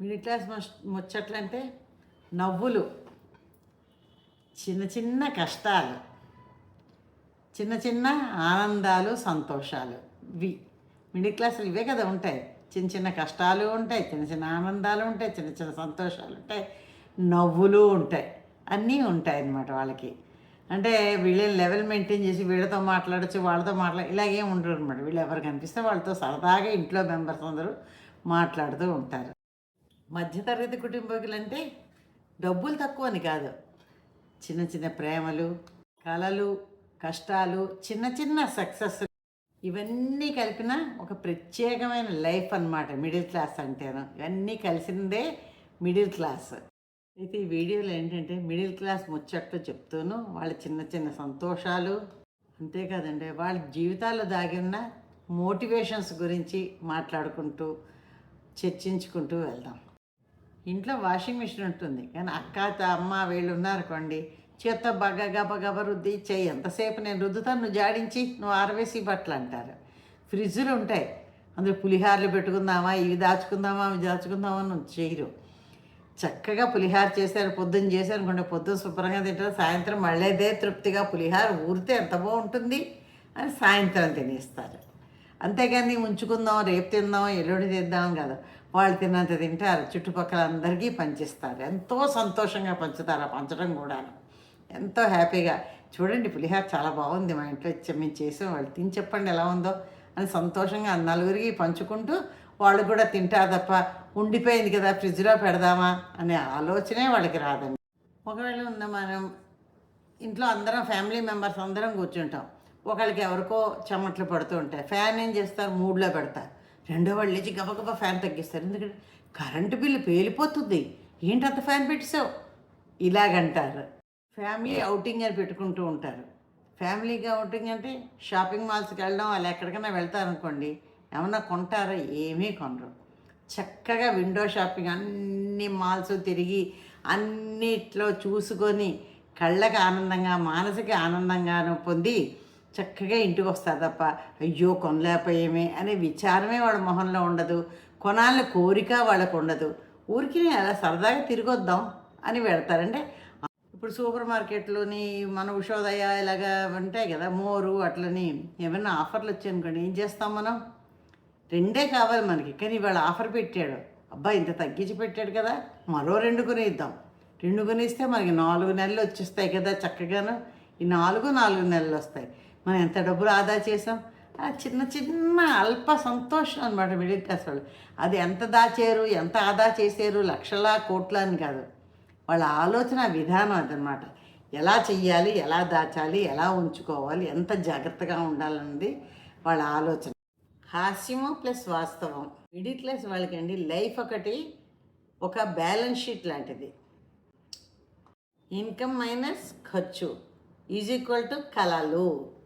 Middle class ముచ్చట్లంటే నవ్వులు. చిన్న చిన్న కష్టాలు. చిన్న చిన్న ఆనందాలు సంతోషాలు. ఇవి మిడిల్ క్లాసులు ఇవే కదా ఉంటాయి. చిన్న చిన్న కష్టాలు ఉంటాయి చిన్న చిన్న ఆనందాలు ఉంటాయి చిన్న చిన్న సంతోషాలు ఉంటాయి నవ్వులు ఉంటాయి. అన్నీ ఉంటాయి అన్నమాట వాళ్ళకి. అంటే వీళ్ళని లెవెల్ మెయింటైన్ చేసి వీళ్ళతో మాట్లాడచ్చు వాళ్ళతో మాట్లాడ ఇలాగేం ఉండరు అనమాట వీళ్ళు ఎవరు కనిపిస్తే వాళ్ళతో సరదాగా ఇంట్లో మెంబర్స్ అందరూ మాట్లాడుతూ ఉంటారు. మధ్యతరగతి కుటుంబీకులు అంటే డబ్బులు తక్కువ అని కాదు. చిన్న చిన్న ప్రేమలు కళలు కష్టాలు చిన్న చిన్న సక్సెస్ ఇవన్నీ కలిపిన ఒక ప్రత్యేకమైన లైఫ్ అన్నమాట. మిడిల్ క్లాస్ అంటేను. ఇవన్నీ కలిసిందే మిడిల్ క్లాస్. అయితే ఈ వీడియోలో ఏంటంటే మిడిల్ క్లాస్ ముచ్చట్లు చెప్తూను. వాళ్ళ చిన్న చిన్న సంతోషాలు. అంతేకాదండి వాళ్ళ జీవితాల్లో దాగి ఉన్న మోటివేషన్స్ గురించి మాట్లాడుకుంటూ చర్చించుకుంటూ వెళ్దాం. ఇంట్లో వాషింగ్ మిషన్ ఉంటుంది. కానీ అక్క అమ్మ వీళ్ళు ఉన్నారనుకోండి చేత్త బాగా గబగబ రుద్ది చెయ్యి ఎంతసేపు నేను రుద్దుతాను నువ్వు జాడించి నువ్వు ఆరవేసి బట్టలు అంటారు. ఫ్రిడ్జ్లు ఉంటాయి. అందులో పులిహారలు పెట్టుకుందామా ఇవి దాచుకుందామా అవి దాచుకుందామా నువ్వు చేయరు. చక్కగా పులిహార చేశారు పొద్దున్న చేశారు అనుకోండి పొద్దున్న శుభ్రంగా తింటారు సాయంత్రం మళ్ళీ అదే తృప్తిగా పులిహార ఊరితే ఎంత బాగుంటుంది అని సాయంత్రం తినేస్తారు. అంతేగాని ఉంచుకుందాం రేపు తిందాం ఎల్లుండి తిందాం కదా. వాళ్ళు తిన్నంత తింటారు. చుట్టుపక్కల అందరికీ పంచిస్తారు. ఎంతో సంతోషంగా పంచుతారు ఆ పంచడం కూడా ఎంతో హ్యాపీగా చూడండి పులిహార చాలా బాగుంది మా ఇంట్లో మేము చేసాం. వాళ్ళు తిని చెప్పండి ఎలా ఉందో అని సంతోషంగా నలుగురికి పంచుకుంటూ వాళ్ళు కూడా తింటారు తప్ప ఉండిపోయింది కదా ఫ్రిడ్జ్లో పెడదామా అనే ఆలోచనే వాళ్ళకి రాదండి. ఒకవేళ ఉందా మనం ఇంట్లో అందరం ఫ్యామిలీ మెంబర్స్ అందరం కూర్చుంటాం. ఒకళ్ళకి ఎవరికో చెమట్లు పడుతూ ఉంటాయి. ఫ్యాన్ ఏం చేస్తారు? మూడ్లో పెడతారు. రెండో వాళ్ళు లేచి గబగబా ఫ్యాన్ తగ్గిస్తారు. ఎందుకంటే కరెంటు బిల్లు పేలిపోతుంది. ఏంటంత ఫ్యాన్ పెట్టావు ఇలాగంటారు. ఫ్యామిలీ అవుటింగ్ అని పెట్టుకుంటూ ఉంటారు. ఫ్యామిలీగా అవుటింగ్ అంటే షాపింగ్ మాల్స్కి వెళ్ళడం వాళ్ళు ఎక్కడికైనా వెళ్తారనుకోండి ఏమన్నా కొంటారా ఏమీ కొనరు. చక్కగా విండో షాపింగ్ అన్ని మాల్స్ తిరిగి అన్నిట్లో చూసుకొని కళ్ళకి ఆనందంగా మానసిక ఆనందంగాను పొంది చక్కగా ఇంటికి వస్తారు తప్ప అయ్యో కొనలేకపోయేమే అనే విచారమే వాళ్ళ మొహంలో ఉండదు. కొనాలని కోరిక వాళ్ళకు ఉండదు. ఊరికి అలా సరదాగా తిరిగొద్దాం అని పెడతారంటే ఇప్పుడు సూపర్ మార్కెట్లోని మన ఉషోదయ ఇలాగా ఉంటాయి కదా మోరు అట్లని ఏమైనా ఆఫర్లు వచ్చాయనుకోండి ఏం చేస్తాం మనం? రెండే కావాలి మనకి. కానీ ఇవాళ ఆఫర్ పెట్టాడు. అబ్బా ఇంత తగ్గించి పెట్టాడు కదా. మరో రెండు కొనిద్దాం. రెండు కొనిస్తే మనకి నాలుగు నెలలు వచ్చేస్తాయి కదా చక్కగాను. ఈ నాలుగు నాలుగు నెలలు వస్తాయి. మనం ఎంత డబ్బులు ఆదా చేసాం? ఆ చిన్న చిన్న అల్ప సంతోషం అనమాట మిడిల్ క్లాస్ వాళ్ళు. అది ఎంత దాచారు ఎంత ఆదా చేశారు లక్షల కోట్ల అని కాదు. వాళ్ళ ఆలోచన విధానం అదనమాట ఎలా చెయ్యాలి ఎలా దాచాలి ఎలా ఉంచుకోవాలి ఎంత జాగ్రత్తగా ఉండాలన్నది వాళ్ళ ఆలోచన. హాస్యము ప్లస్ వాస్తవం. మిడిల్ క్లాస్ వాళ్ళకండి లైఫ్ ఒకటి ఒక బ్యాలెన్స్ షీట్ లాంటిది. ఇన్కమ్ మైనస్ ఖర్చు. ఈజ్ ఈక్వల్ టు కళలు.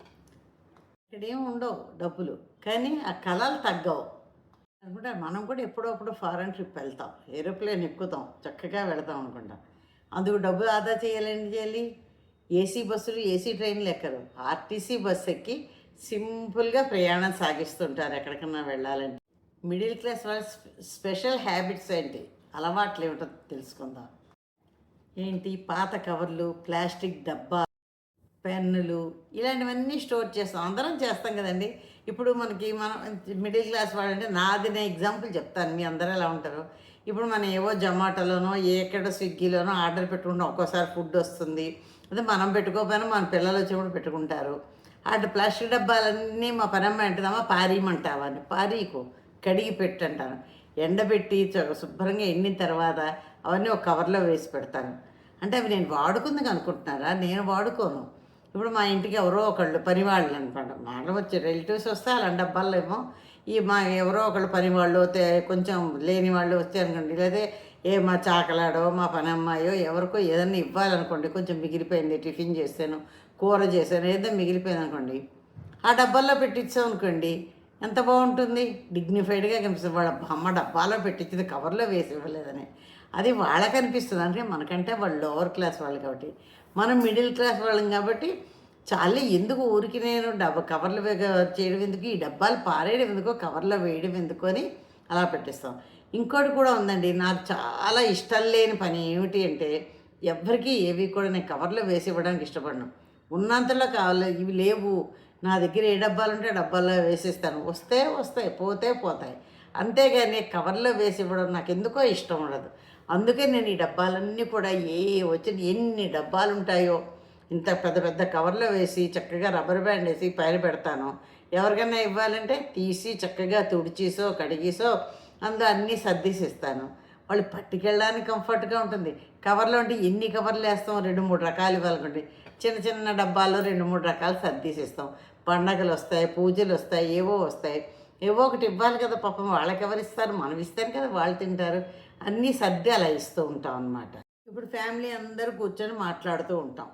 ఇక్కడేం ఉండవు డబ్బులు. కానీ ఆ కళలు తగ్గవు. అనుకుంటే మనం కూడా ఎప్పుడప్పుడు ఫారెన్ ట్రిప్ వెళ్తాం. ఏరోప్లేన్ ఎక్కుతాం. చక్కగా వెళతాం అనుకుంటాం. అందుకు డబ్బులు ఆదా చేయాలని చేయాలి ఏసీ బస్సులు ఏసీ ట్రైన్లు ఎక్కరు. ఆర్టీసీ బస్సు ఎక్కి సింపుల్గా ప్రయాణం సాగిస్తుంటారు ఎక్కడికన్నా వెళ్ళాలంటే. మిడిల్ క్లాస్ వాళ్ళ స్పెషల్ హ్యాబిట్స్ ఏంటి? అలవాట్లు ఏమిటో తెలుసుకుందాం. ఏంటి? పాత కవర్లు ప్లాస్టిక్ డబ్బా పెన్నులు ఇలాంటివన్నీ స్టోర్ చేస్తాం. అందరం చేస్తాం కదండి. ఇప్పుడు మనకి మనం మిడిల్ క్లాస్ వాళ్ళంటే నాది నేను ఎగ్జాంపుల్ చెప్తాను. మీ అందరూ ఎలా ఉంటారు? ఇప్పుడు మనం ఏవో జొమాటోలోనో ఎక్కడ స్విగ్గీలోనో ఆర్డర్ పెట్టుకుంటాం ఒక్కోసారి ఫుడ్ వస్తుంది. అదే మనం పెట్టుకోకపోయినా మన పిల్లలు వచ్చినప్పుడు పెట్టుకుంటారు. అటు ప్లాస్టిక్ డబ్బాలన్నీ మా పనమ్మ అంటుందమ్మా పారీయమంటావా అని. పారీకు కడిగి పెట్టంటాను. ఎండబెట్టి శుభ్రంగా ఎండిన తర్వాత అవన్నీ ఒక కవర్లో వేసి పెడతాను. అంటే అవి నేను వాడుకుంది అనుకుంటున్నారా? నేను వాడుకోను. ఇప్పుడు మా ఇంటికి ఎవరో ఒకళ్ళు పనివాళ్ళు అనుకోండి. మాటలు వాళ్ళు వచ్చి రిలేటివ్స్ వస్తే అలాంటి డబ్బాల్లో ఏమో ఈ మా ఎవరో ఒకళ్ళు పనివాళ్ళు వస్తే కొంచెం లేని వాళ్ళు వస్తే అనుకోండి. లేదా ఏ మా చాకలాడో మా పని అమ్మాయో ఎవరికో ఏదన్నా ఇవ్వాలనుకోండి. కొంచెం మిగిలిపోయింది టిఫిన్ చేశాను కూర చేశాను ఏదో మిగిలిపోయింది అనుకోండి. ఆ డబ్బాల్లో పెట్టించాం అనుకోండి. ఎంత బాగుంటుంది? డిగ్నిఫైడ్గా కనిపిస్తుంది. వాళ్ళ అమ్మ డబ్బాలో పెట్టించింది కవర్లో వేసి ఇవ్వలేదని. అది వాళ్ళకి అనిపిస్తుంది. అంటే మనకంటే వాళ్ళు లోవర్ క్లాస్ వాళ్ళు కాబట్టి. మనం మిడిల్ క్లాస్ వాళ్ళం కాబట్టి చాలా ఎందుకు ఊరికి నేను డబ్బా కవర్లు చేయడం ఎందుకు? ఈ డబ్బాలు పారేయడం ఎందుకో? కవర్లో వేయడం ఎందుకు? అని అలా పెట్టిస్తాం. ఇంకోటి కూడా ఉందండి నాకు చాలా ఇష్టం లేని పని ఏమిటి అంటే ఎవ్వరికీ ఏవి కూడా నేను కవర్లో వేసి ఇవ్వడానికి ఇష్టపడను. ఉన్నంతలో కావాలి ఇవి లేవు. నా దగ్గర ఏ డబ్బాలు ఉంటే డబ్బాల్లో వేసేస్తాను. వస్తే వస్తాయి పోతే పోతాయి. అంతేగాని కవర్లో వేసి ఇవ్వడం నాకు ఎందుకో ఇష్టం ఉండదు. అందుకే నేను ఈ డబ్బాలన్నీ కూడా ఏ వచ్చిన ఎన్ని డబ్బాలు ఉంటాయో ఇంత పెద్ద పెద్ద కవర్లో వేసి చక్కగా రబ్బర్ బ్యాండ్ వేసి పైన పెడతాను. ఎవరికైనా ఇవ్వాలంటే తీసి చక్కగా తుడిచేసో కడిగేసో అందులో అన్నీ సర్దీసిస్తాను. వాళ్ళు పట్టుకెళ్ళడానికి కంఫర్ట్గా ఉంటుంది. కవర్లో అంటే ఎన్ని కవర్లు వేస్తాం? రెండు మూడు రకాలు ఇవ్వాలనుకోండి. చిన్న చిన్న డబ్బాల్లో రెండు మూడు రకాలు సర్దీసిస్తాం. పండగలు వస్తాయి పూజలు వస్తాయి ఏవో వస్తాయి. ఏవో ఒకటి ఇవ్వాలి కదా పాపం. వాళ్ళకి ఎవరు ఇస్తారు మనం ఇస్తాం కదా. వాళ్ళు తింటారు. అన్నీ సర్ది అలా ఇస్తూ ఉంటాం అనమాట ఇప్పుడు ఫ్యామిలీ అందరూ కూర్చొని మాట్లాడుతూ ఉంటాం.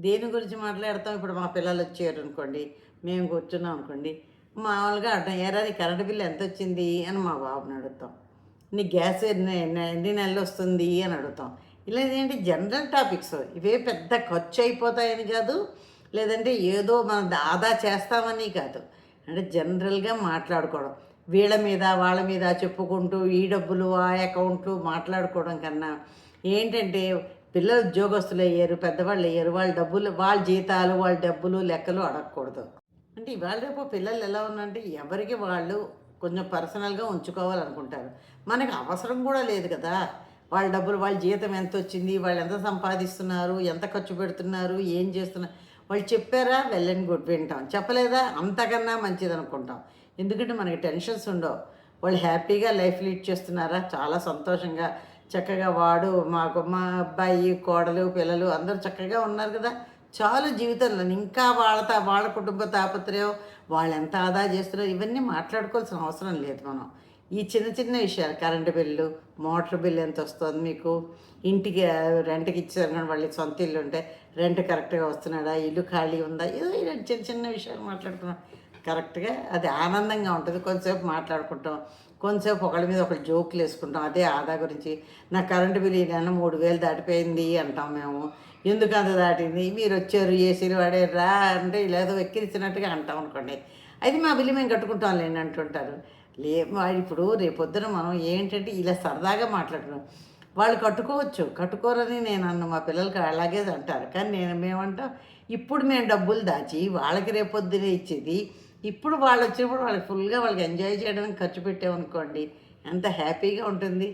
దేని గురించి మాట్లాడతాం? ఇప్పుడు మా పిల్లలు వచ్చారు అనుకోండి మేము కూర్చున్నాం అనుకోండి మామూలుగా అడ్డం ఏరా నీ కరెంట్ బిల్లు ఎంత వచ్చింది? అని మా బాబుని అడుగుతాం. నీ గ్యాస్ ఎన్ని ఎన్ని- ఎన్ని నెలలు వస్తుంది? అని అడుగుతాం. ఇలా ఏంటి జనరల్ టాపిక్స్. ఇవే పెద్ద ఖర్చు అయిపోతాయని కాదు లేదంటే ఏదో మనం ఆదా చేస్తామని కాదు. అంటే జనరల్గా మాట్లాడుకోవడం. వీళ్ళ మీద వాళ్ళ మీద చెప్పుకుంటూ ఈ డబ్బులు ఆ అకౌంట్లు మాట్లాడుకోవడం కన్నా ఏంటంటే పిల్లలు ఉద్యోగస్తులు అయ్యారు పెద్దవాళ్ళు అయ్యారు వాళ్ళ డబ్బులు వాళ్ళ జీతాలు వాళ్ళ డబ్బులు లెక్కలు అడగకూడదు. అంటే ఇవాళ రేపు పిల్లలు ఎలా ఉన్నారంటే ఎవరికి వాళ్ళు కొంచెం పర్సనల్గా ఉంచుకోవాలనుకుంటారు. మనకు అవసరం కూడా లేదు కదా. వాళ్ళ డబ్బులు వాళ్ళ జీతం ఎంత వచ్చింది వాళ్ళు ఎంత సంపాదిస్తున్నారు ఎంత ఖర్చు పెడుతున్నారు ఏం చేస్తున్నారు. వాళ్ళు చెప్పారా వెళ్ళని గుడ్ వింటాం. చెప్పలేదా? అంతకన్నా మంచిది అనుకుంటాం ఎందుకంటే మనకి టెన్షన్స్ ఉండవు. వాళ్ళు హ్యాపీగా లైఫ్ లీడ్ చేస్తున్నారా? చాలా సంతోషంగా. చక్కగా వాడు మాకు మా అబ్బాయి కోడలు పిల్లలు అందరూ చక్కగా ఉన్నారు కదా. చాలు జీవితంలో. ఇంకా వాళ్ళ వాళ్ళ కుటుంబ తాపత్రయం వాళ్ళు ఎంత ఆదా చేస్తున్నారో ఇవన్నీ మాట్లాడుకోవాల్సిన అవసరం లేదు మనం. ఈ చిన్న చిన్న విషయాలు కరెంటు బిల్లు మోటార్ బిల్లు ఎంత వస్తుంది మీకు? ఇంటికి రెంట్కి ఇచ్చారు కానీ వాళ్ళకి సొంత ఇల్లు ఉంటే రెంట్ కరెక్ట్గా వస్తున్నాడా? ఇల్లు ఖాళీ ఉందా? ఏదో ఇలాంటి చిన్న చిన్న విషయాలు మాట్లాడుకున్నాం కరెక్ట్గా అది ఆనందంగా ఉంటుంది. కొంతసేపు మాట్లాడుకుంటాం. కొంతసేపు ఒకళ్ళ మీద ఒకళ్ళు జోకులు వేసుకుంటాం. అదే ఆదా గురించి. నా కరెంటు బిల్ ఈ నెల మూడు వేలు దాటిపోయింది అంటాం మేము. ఎందుకు అంత దాటింది? మీరు వచ్చారు ఏసీలు వాడారు? రా అంటే ఇలా ఏదో వెక్కిరించినట్టుగా అంటాం అనుకోండి. అది మా బిల్లు మేము కట్టుకుంటాం లేని అంటుంటారు. లే ఇప్పుడు రేపొద్దున మనం ఏంటంటే ఇలా సరదాగా మాట్లాడడం వాళ్ళు కట్టుకోవచ్చు. కట్టుకోరని నేను అన్న మా పిల్లలకి అలాగే అంటారు. కానీ నేను మేమంటాం ఇప్పుడు మేము డబ్బులు దాచి వాళ్ళకి రేపొద్దునే ఇచ్చేది ఇప్పుడు వాళ్ళు వచ్చినప్పుడు వాళ్ళకి ఫుల్గా వాళ్ళకి ఎంజాయ్ చేయడానికి ఖర్చు పెట్టామనుకోండి ఎంత హ్యాపీగా ఉంటుంది.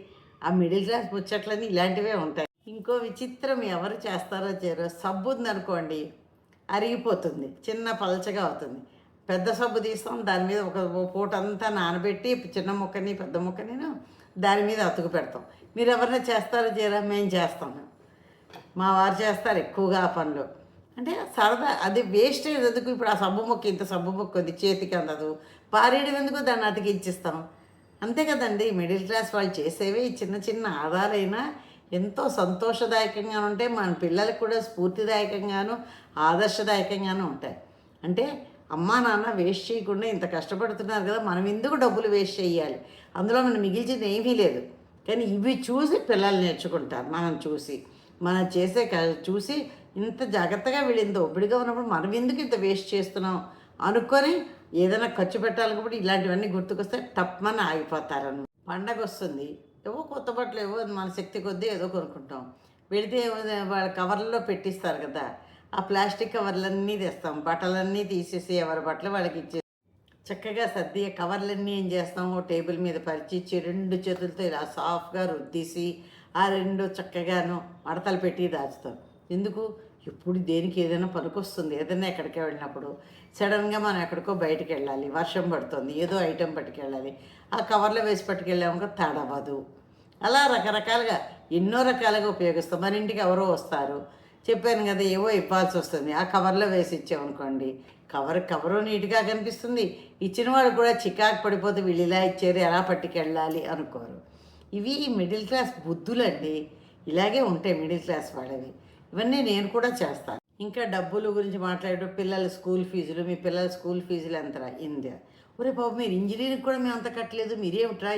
ఆ మిడిల్ క్లాస్ ముచ్చట్లని ఇలాంటివే ఉంటాయి. ఇంకో విచిత్రం ఎవరు చేస్తారో చేయరో సబ్బు ఉందనుకోండి అరిగిపోతుంది చిన్న పలచగా అవుతుంది. పెద్ద సబ్బు తీస్తాం దాని మీద ఒక పూట అంతా నానబెట్టి చిన్న ముక్కని పెద్ద ముక్కని దాని మీద అతుకు పెడతాం. మీరు ఎవరైనా చేస్తారో చేయరా మేము చేస్తాము మా వారు చేస్తారు ఎక్కువగా ఆ పనులు. అంటే సరదా అది వేస్టేజ్ ఎందుకు ఇప్పుడు ఆ సబ్బు మొక్క ఇంత సబ్బు మొక్క ఉంది చేతికి అందదు. పారేడు ఎందుకు దాన్ని అతికి ఇచ్చిస్తాం? అంతే కదండి మిడిల్ క్లాస్ వాళ్ళు చేసేవి చిన్న చిన్న ఆధారైనా ఎంతో సంతోషదాయకంగా ఉంటాయి మన పిల్లలకు కూడా స్ఫూర్తిదాయకంగాను ఆదర్శదాయకంగాను ఉంటాయి. అంటే అమ్మా నాన్న వేస్ట్ చేయకుండా ఇంత కష్టపడుతున్నారు కదా మనం ఎందుకు డబ్బులు వేస్ట్ చేయాలి? అందులో మనం మిగిల్చింది ఏమీ లేదు. కానీ ఇవి చూసి పిల్లలు నేర్చుకుంటారు మనం చూసి. మనం చేసే క- చూసి ఇంత జాగ్రత్తగా వీళ్ళు ఇంత ఒబ్బడిగా ఉన్నప్పుడు మనం ఎందుకు ఇంత వేస్ట్ చేస్తున్నాం? అనుకొని ఏదైనా ఖర్చు పెట్టాలనుకుంటే ఇలాంటివన్నీ గుర్తుకొస్తే టప్మని ఆగిపోతారని పండగ వస్తుంది ఏవో కొత్త బట్టలు ఏవో మన శక్తి కొద్దీ ఏదో కొనుక్కుంటాం. వెళితే వాళ్ళ కవర్లలో పెట్టిస్తారు కదా. ఆ ప్లాస్టిక్ కవర్లన్నీ తెస్తాం. బట్టలన్నీ తీసేసి ఎవరి బట్టలు వాళ్ళకి ఇచ్చే చక్కగా సర్ది కవర్లన్నీ ఏం చేస్తాం? ఓ టేబుల్ మీద పరిచి రెండు చేతులతో ఇలా సాఫ్ట్గా రుద్దీసి ఆ రెండు చక్కగాను మడతలు పెట్టి దాచుతాం. ఎందుకు? ఎప్పుడు దేనికి ఏదైనా పనికొస్తుంది. ఏదైనా ఎక్కడికి వెళ్ళినప్పుడు సడన్గా మనం ఎక్కడికో బయటకు వెళ్ళాలి. వర్షం పడుతుంది. ఏదో ఐటెం పట్టుకెళ్ళాలి. ఆ కవర్లో వేసి పట్టుకెళ్ళామనుకో తడవదు. అలా రకరకాలుగా ఎన్నో రకాలుగా ఉపయోగిస్తాం. మన ఇంటికి ఎవరో వస్తారు. చెప్పాను కదా ఏవో ఇవ్వాల్సి వస్తుంది. ఆ కవర్లో వేసి ఇచ్చామనుకోండి కవర్ కవరు నీట్గా కనిపిస్తుంది. ఇచ్చిన వాడు కూడా చికాకు పడిపోతే వీళ్ళు ఇలా ఇచ్చారు ఎలా పట్టుకెళ్ళాలి అనుకోరు. ఇవి మిడిల్ క్లాస్ బుద్ధులండి. ఇలాగే ఉంటాయి మిడిల్ క్లాస్ వాళ్ళవి. ఇవన్నీ నేను కూడా చేస్తాను. ఇంకా డబ్బుల గురించి మాట్లాడడం పిల్లల స్కూల్ ఫీజులు మీ పిల్లల స్కూల్ ఫీజులు ఎంతరా? ఇండియా ఒరే బాబు మీరు ఇంజనీరింగ్ కూడా మేము అంత కట్టలేదు. మీరేమిట్రా?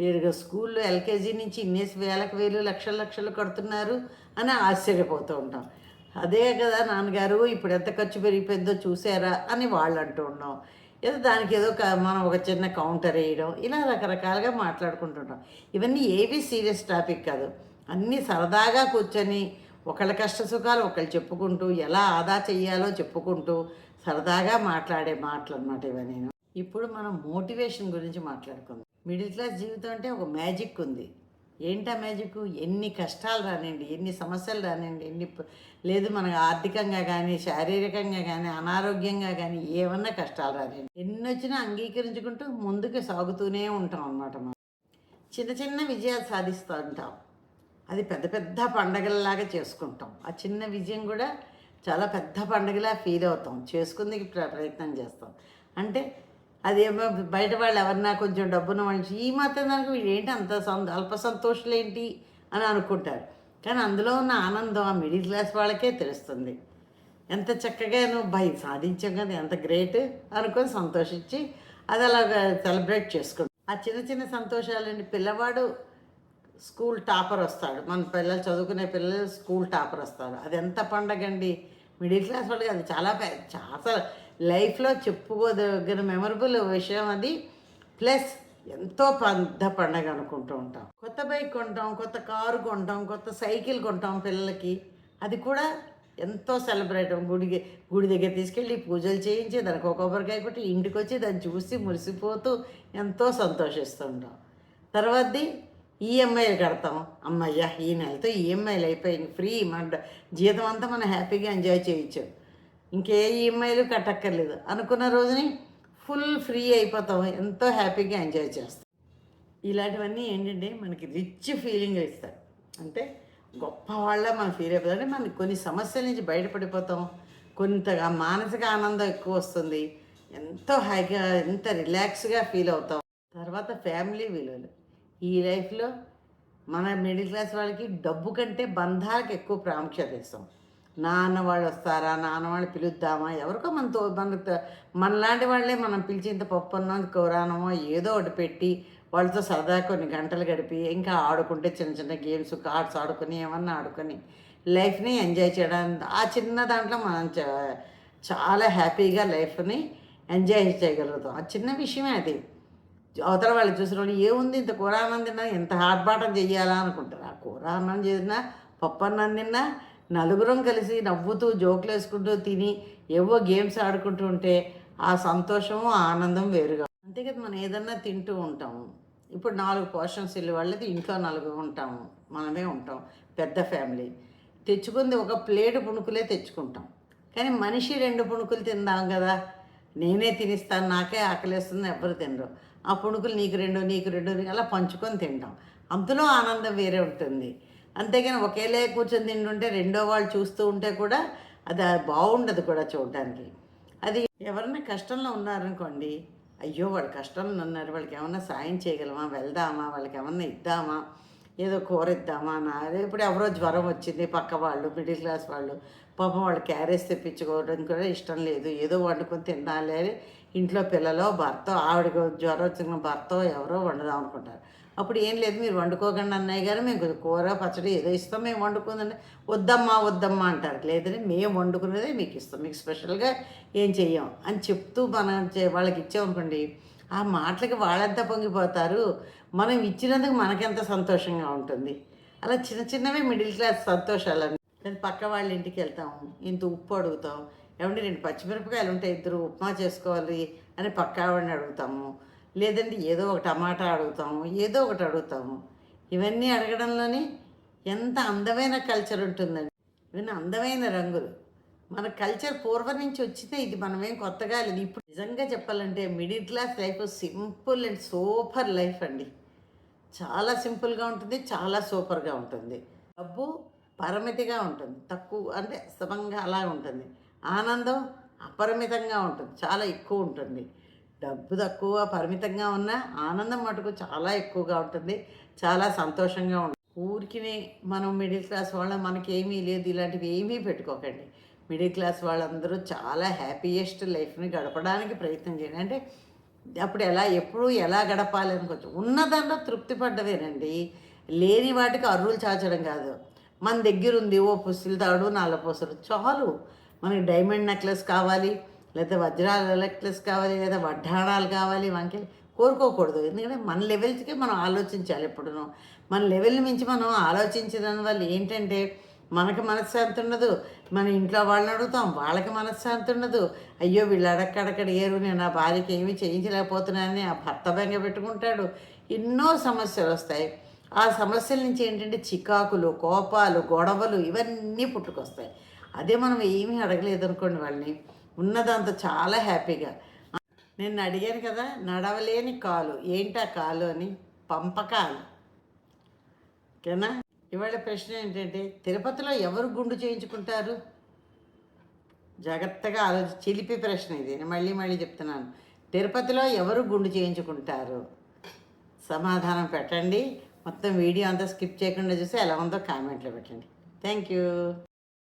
ట్రై స్కూల్లో ఎల్కేజీ నుంచి ఇన్నేసి వేలకు వేలు లక్షల లక్షలు కడుతున్నారు అని ఆశ్చర్యపోతూ ఉంటాం. అదే కదా నాన్నగారు ఇప్పుడు ఎంత ఖర్చు పెరిగిపోయిందో చూసారా అని వాళ్ళు అంటూ ఉన్నాం. ఏదో దానికి ఏదో ఒక మనం ఒక చిన్న కౌంటర్ వేయడం ఇలా రకరకాలుగా మాట్లాడుకుంటుంటాం ఇవన్నీ ఏవి సీరియస్ టాపిక్ కాదు. అన్నీ సరదాగా కూర్చొని ఒకళ్ళ కష్ట సుఖాలు ఒకళ్ళు చెప్పుకుంటూ ఎలా ఆదా చెయ్యాలో చెప్పుకుంటూ సరదాగా మాట్లాడే మాటలు అనమాట ఇవన్నీ ఇప్పుడు మనం మోటివేషన్ గురించి మాట్లాడుకుందాం. మిడిల్ క్లాస్ జీవితం అంటే ఒక మ్యాజిక్ ఉంది. ఏంటా మ్యాజిక్? ఎన్ని కష్టాలు రానండి ఎన్ని సమస్యలు రానండి ఎన్ని లేదు మనకు ఆర్థికంగా కానీ శారీరకంగా కానీ అనారోగ్యంగా కానీ ఏమన్నా కష్టాలు రానండి ఎన్ని వచ్చినా అంగీకరించుకుంటూ ముందుకు సాగుతూనే ఉంటాం అన్నమాట మనం. చిన్న చిన్న విజయాలు సాధిస్తూ ఉంటాం. అది పెద్ద పెద్ద పండగలలాగా చేసుకుంటాం. ఆ చిన్న విజయం కూడా చాలా పెద్ద పండగలా ఫీల్ అవుతాం. చేసుకుందుకు ప్ర- ప్రయత్నం చేస్తాం. అంటే అదేమో బయట వాళ్ళు ఎవరన్నా కొంచెం డబ్బున్న మనిషి ఈ మాత్రం దానికి వీళ్ళు ఏంటి అంత అల్ప సంతోషులు ఏంటి అని అనుకుంటారు. కానీ అందులో ఉన్న ఆనందం ఆ మిడిల్ క్లాస్ వాళ్ళకే తెలుస్తుంది. ఎంత చక్కగా నువ్వు బై సాధించాం కదా ఎంత గ్రేట్ అనుకొని సంతోషించి అది అలాగా సెలబ్రేట్ చేసుకుంటాం. ఆ చిన్న చిన్న సంతోషాలండి పిల్లవాడు స్కూల్ టాపర్ వస్తాడు. మన పిల్లలు చదువుకునే పిల్లలు స్కూల్ టాపర్ వస్తారు అది ఎంత పండగ అండి మిడిల్ క్లాస్ వాళ్ళకి అది చాలా చాలా లైఫ్లో చెప్పుకోదగిన మెమరబుల్ విషయం అది. ప్లస్ ఎంతో పెద్ద పండగ అనుకుంటూ ఉంటాం. కొత్త బైక్ కొంటాం కొత్త కారు కొంటాం కొత్త సైకిల్ కొంటాం పిల్లలకి. అది కూడా ఎంతో సెలబ్రేట్. గుడి గుడి దగ్గర తీసుకెళ్ళి పూజలు చేయించి దానికి ఒక కొబ్బరికాయ కొట్టి ఇంటికి వచ్చి దాన్ని చూసి మురిసిపోతూ ఎంతో సంతోషిస్తుంటాం. తర్వాతది ఈఎంఐలు కడతాం అమ్మయ్యా ఈ నెలతో ఈఎంఐలు అయిపోయింది ఫ్రీ మన జీతం అంతా మనం హ్యాపీగా ఎంజాయ్ చేయొచ్చు ఇంకే ఈఎంఐలు కట్టక్కర్లేదు. అనుకున్న రోజుని ఫుల్ ఫ్రీ అయిపోతాం. ఎంతో హ్యాపీగా ఎంజాయ్ చేస్తాం. ఇలాంటివన్నీ ఏంటంటే మనకి రిచ్ ఫీలింగ్ ఇస్తారు. అంటే గొప్ప వాళ్ళ మనం ఫీల్ అయిపోతాం. అంటే మనకి కొన్ని సమస్యల నుంచి బయటపడిపోతాం. కొంతగా మానసిక ఆనందం ఎక్కువ వస్తుంది. ఎంతో హాయిగా ఎంత రిలాక్స్గా ఫీల్ అవుతాం. తర్వాత ఫ్యామిలీ విలువలు. ఈ లైఫ్లో మన మిడిల్ క్లాస్ వాళ్ళకి డబ్బు కంటే బంధాలకు ఎక్కువ ప్రాముఖ్యత ఇస్తాం. నాన్న వాళ్ళు వస్తారా? నాన్న వాళ్ళు పిలుద్దామా? ఎవరికో మనతో మన మనలాంటి వాళ్ళే మనం పిలిచి ఇంత పప్పు అన్నం కూరానమో ఏదో ఒకటి పెట్టి వాళ్ళతో సరదా కొన్ని గంటలు గడిపి ఇంకా ఆడుకుంటే చిన్న చిన్న గేమ్స్ కార్డ్స్ ఆడుకొని ఏమన్నా ఆడుకొని లైఫ్ని ఎంజాయ్ చేయడానికి ఆ చిన్న దాంట్లో మనం చాలా హ్యాపీగా లైఫ్ని ఎంజాయ్ చేయగలుగుతాం. ఆ చిన్న విషయమే అది. అవతల వాళ్ళు చూసిన వాళ్ళు ఏముంది ఇంత కూర అన్నం తిన్నా? ఇంత ఆర్భాటం చెయ్యాలా? అనుకుంటారు. ఆ కూర అన్నం చేసినా పప్పు అన్నం తిన్నా నలుగురం కలిసి నవ్వుతూ జోకులు వేసుకుంటూ తిని ఏవో గేమ్స్ ఆడుకుంటూ ఉంటే ఆ సంతోషము ఆనందం వేరుగా అంతే కదా మనం ఏదన్నా తింటూ ఉంటాము. ఇప్పుడు నాలుగు పోర్షన్స్ ఇల్లు వాళ్ళది ఇంట్లో నలుగురు ఉంటాము మనమే ఉంటాం పెద్ద ఫ్యామిలీ. తెచ్చుకుంది ఒక ప్లేట్ పుణుకులే తెచ్చుకుంటాం. కానీ మనిషి రెండు పుణుకులు తిందాం కదా? నేనే తినిస్తాను నాకే ఆకలేస్తుంది ఎవ్వరు తినరు. ఆ పుణుకులు నీకు రెండు నీకు రెండు అలా పంచుకొని తింటాం. అందులో ఆనందం వేరే ఉంటుంది. అంతేగాని ఒకేలే కూర్చొని తింటుంటే రెండో వాళ్ళు చూస్తూ ఉంటే కూడా అది బాగుండదు కూడా చూడడానికి అది ఎవరైనా కష్టంలో ఉన్నారనుకోండి అయ్యో వాడు కష్టంలో ఉన్నారు వాళ్ళకి ఏమన్నా సాయం చేయగలమా వెళ్దామా వాళ్ళకి ఏమన్నా ఇద్దామా ఏదో కూర ఇద్దామా నా ఇప్పుడు ఎవరో జ్వరం వచ్చింది పక్క వాళ్ళు మిడిల్ క్లాస్ వాళ్ళు పాపం వాళ్ళు క్యారేజ్ తెప్పించుకోవడం కూడా ఇష్టం లేదు. ఏదో వండుకొని తినాలి అని ఇంట్లో పిల్లలో భర్త ఆవిడకి జ్వరం వచ్చిన భర్త ఎవరో వండుదాం అనుకుంటారు. అప్పుడు ఏం లేదు మీరు వండుకోకండి అన్నయ్య గారు మేము కూర పచ్చడి ఏదో ఇస్తాం మేము వండుకుందండి. వద్దమ్మా వద్దమ్మా అంటారు. లేదని మేము వండుకునేదే మీకు ఇస్తాం. మీకు స్పెషల్గా ఏం చెయ్యం అని చెప్తూ మనం చే- వాళ్ళకి ఇచ్చామనుకోండి ఆ మాటలకి వాళ్ళంతా పొంగిపోతారు? మనం ఇచ్చినందుకు మనకెంత సంతోషంగా ఉంటుంది? అలా చిన్న చిన్నవే మిడిల్ క్లాస్ సంతోషాలని లేదా పక్క వాళ్ళ ఇంటికి వెళ్తాము. ఇంత ఉప్పు అడుగుతాం ఏమంటే రెండు పచ్చిమిరపకాయలు ఉంటాయి ఇద్దరు ఉప్మా చేసుకోవాలి అని పక్క ఆవిడని అడుగుతాము. లేదంటే ఏదో ఒక టమాటా అడుగుతాము ఏదో ఒకటి అడుగుతాము. ఇవన్నీ అడగడంలోనే ఎంత అందమైన కల్చర్ ఉంటుందండి. ఇవన్నీ అందమైన రంగులు. మన కల్చర్ పూర్వం నుంచి వచ్చితే ఇది మనమేం కొత్తగా లేదు. ఇప్పుడు నిజంగా చెప్పాలంటే middle class life simple and super life అండి. చాలా సింపుల్గా ఉంటుంది చాలా సూపర్గా ఉంటుంది. డబ్బు పరిమితిగా ఉంటుంది. తక్కువ అంటే సమంగా అలా ఉంటుంది. ఆనందం అపరిమితంగా ఉంటుంది. చాలా ఎక్కువ ఉంటుంది. డబ్బు తక్కువ పరిమితంగా ఉన్న ఆనందం మటుకు చాలా ఎక్కువగా ఉంటుంది. చాలా సంతోషంగా ఉంటుంది. ఊరికి మనం మిడిల్ క్లాస్ వాళ్ళ మనకి ఏమీ లేదు ఇలాంటివి ఏమీ పెట్టుకోకండి. మిడిల్ క్లాస్ వాళ్ళందరూ చాలా హ్యాపీయెస్ట్ లైఫ్ని గడపడానికి ప్రయత్నం చేయండి. అంటే అప్పుడు ఎలా ఎప్పుడు ఎలా గడపాలి అనుకోవచ్చు. ఉన్నదాంట్లో తృప్తి పడ్డవేనండి లేని వాటికి అర్రులు చాచడం కాదు. మన దగ్గర ఉంది ఓ పుసులు తాడు నాలుగు పూసలు చాలు. మనకి డైమండ్ నెక్లెస్ కావాలి లేదా వజ్రాల నెక్లెస్ కావాలి లేదా వడ్డాణాలు కావాలి వంకెలు కోరుకోకూడదు. ఎందుకంటే మన లెవెల్స్కి మనం ఆలోచించాలి ఎప్పుడును. మన లెవెల్ని మించి మనం ఆలోచించడం వల్ల ఏంటంటే మనకి మనశ్శాంతి ఉండదు. మన ఇంట్లో వాళ్ళని అడుగుతాం వాళ్ళకి మనశ్శాంతి ఉండదు. అయ్యో వీళ్ళు అడక్కడక్కడ ఏరు నేను నా భార్యకి ఏమీ చేయించలేకపోతున్నానని ఆ భర్త బెంగ పెట్టుకుంటాడు. ఎన్నో సమస్యలు వస్తాయి. ఆ సమస్యల నుంచి ఏంటంటే చికాకులు కోపాలు గొడవలు ఇవన్నీ పుట్టుకొస్తాయి. అదే మనం ఏమీ అడగలేదు అనుకోండి వాళ్ళని. ఉన్నదంతా చాలా హ్యాపీగా. నేను అడిగాను కదా నడవలేని కాలు. ఏంటా కాలు అని? పంపకాలు. ఓకేనా? ఇవాళ ప్రశ్న ఏంటంటే తిరుపతిలో ఎవరు గుండు చేయించుకుంటారు? జాగ్రత్తగా ఆలోచి చిలిపి ప్రశ్న ఇది. నేను మళ్ళీ మళ్ళీ చెప్తున్నాను. తిరుపతిలో ఎవరు గుండు చేయించుకుంటారు? సమాధానం పెట్టండి. మొత్తం వీడియో అంతా స్కిప్ చేయకుండా చూసి ఎలా ఉందో కామెంట్లో పెట్టండి. Thank you.